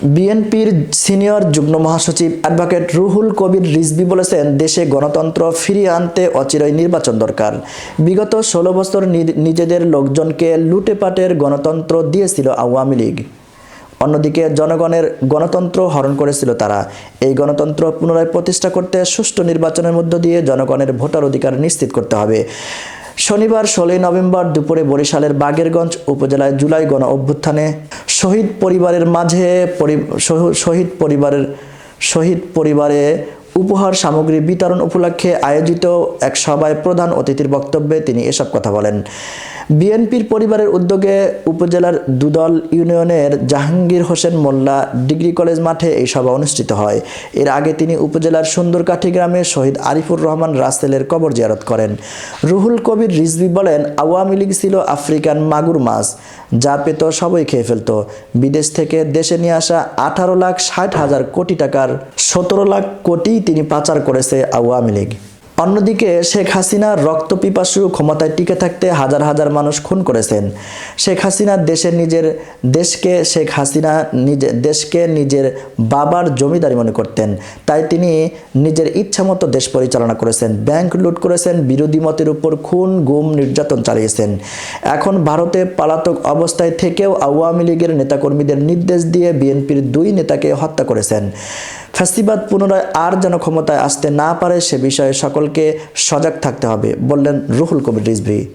বিএনপির সিনিয়র যুগ্ম মহাসচিব অ্যাডভোকেট রুহুল কবির রিজভি বলেছেন, দেশে গণতন্ত্র ফিরিয়ে আনতে অচিরই নির্বাচন দরকার। বিগত ষোলো বছর নিজেদের লোকজনকে লুটেপাটের গণতন্ত্র দিয়েছিল আওয়ামী লীগ। অন্যদিকে জনগণের গণতন্ত্র হরণ করেছিল তারা। এই গণতন্ত্র পুনরায় প্রতিষ্ঠা করতে সুষ্ঠু নির্বাচনের মধ্য দিয়ে জনগণের ভোটার অধিকার নিশ্চিত করতে হবে। শনিবার ষোলোই নভেম্বর দুপুরে বরিশালের বাগেরগঞ্জ উপজেলায় জুলাই গণ অভ্যুত্থানে শহীদ পরিবারের মাঝে শহীদ পরিবারের শহীদ পরিবারে উপহার সামগ্রী বিতরণ উপলক্ষে আয়োজিত এক সভায় প্রধান অতিথির বক্তব্যে তিনি এসব কথা বলেন। বিএনপির পরিবারের উদ্যোগে উপজেলার দুদল ইউনিয়নের জাহাঙ্গীর হোসেন মোল্লা ডিগ্রি কলেজ মাঠে এই সভা অনুষ্ঠিত হয়। এর আগে তিনি উপজেলার সুন্দরকাঠি গ্রামে শহীদ আরিফুর রহমান রাসেলের কবর জিয়ারত করেন। রুহুল কবির রিজভি বলেন, আওয়ামী লীগ ছিল আফ্রিকান মাগুর মাছ, যা পেত সবই খেয়ে ফেলত। বিদেশ থেকে দেশে নিয়ে আসা আঠারো লাখ ষাট হাজার কোটি টাকার সতেরো লাখ কোটি তিনি পাচার করেছে আওয়ামী লীগ। অন্যদিকে শেখ হাসিনা রক্তপিপাসু ক্ষমতায় টিকে থাকতে হাজার হাজার মানুষ খুন করেছেন। শেখ হাসিনা দেশের নিজের, দেশকে শেখ হাসিনা নিজে, দেশকে নিজের বাবার জমিদারি মনে করতেন। তাই তিনি নিজের ইচ্ছামতো দেশ পরিচালনা করেছেন, ব্যাংক লুট করেছেন, বিরোধী মতের উপর খুন, গুম, নির্যাতন চালিয়েছেন। এখন ভারতে পলাতক অবস্থায় থেকেও আওয়ামী লীগের নেতাকর্মীদের নির্দেশ দিয়ে বিএনপির দুই নেতাকে হত্যা করেছেন। ফ্যাসিবাদ পুনরায় আর যেন ক্ষমতায় আসতে না পারে সে বিষয়ে সকলকে সজাগ থাকতে হবে, বললেন রুহুল কবির রিজভি।